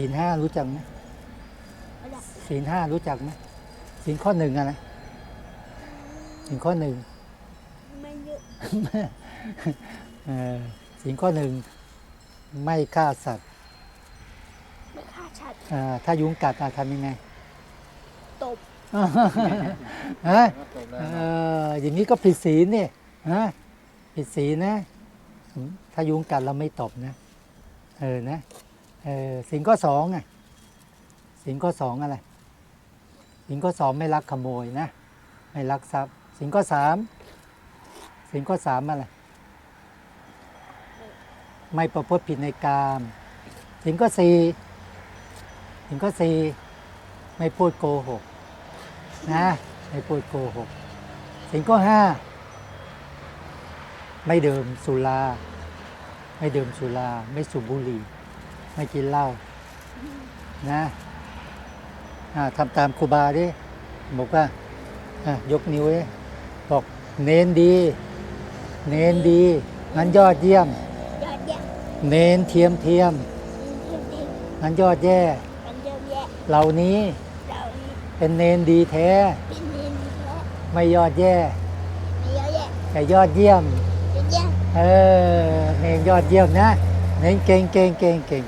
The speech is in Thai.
ศีลห้ารู้จักไหมไม่ได้ศีลห้ารู้จักไหมศีลข้อหนึ่งอะไรศีลข้อหนึ่งไม่เยอะเอ่อศีลข้อหนึ่งไม่ฆ่าสัตว์ ไม่ฆ่าชัดเอ่อถ้ายุงกัดอะทำยังไงตบฮะจบแล้วเอ่ออย่างนี้ก็ผิดศีลเนี่ยฮะผิดศีลนะอืมถ้ายุงกัดเราไม่ตบนะ เออนะ เออศีลข้อสองอะศีลข้อสองอะไรศีลข้อสองไม่ลักขโมยนะ ไม่ลักทรัพย์ศีลข้อสามศีลข้อสามอะไร ไม่ประพฤติผิดในกามศีลข้อสี่ศีลข้อสี่ไม่พูดโกหกนะไม่พูดโกหกสิ่งข้อห้าไม่ดื่มสุรา ไม่ดื่มสุรา ไม่สูบบุหรี่ ไม่กินเหล้านะอ่าทำตามครูบาดิบอกว่าอะยกนิ้วดิบอกเน้นดี เน้นดีงั้นยอดเยี่ยมยอดแย่เน้นเทียมเทียมเทียมเทียมงั้นยอดแย่มันเยอะแยะเหล่านี้เรานี่เป็นเนนดีแท้เป็นดินและไม่ยอดแย่ไม่เยอะแยะแต่ยอดเยี่ยมเยอะแยะเออ เนนยอดเยี่ยมนะ เน้นเก่งเก่งเก่งเก่ง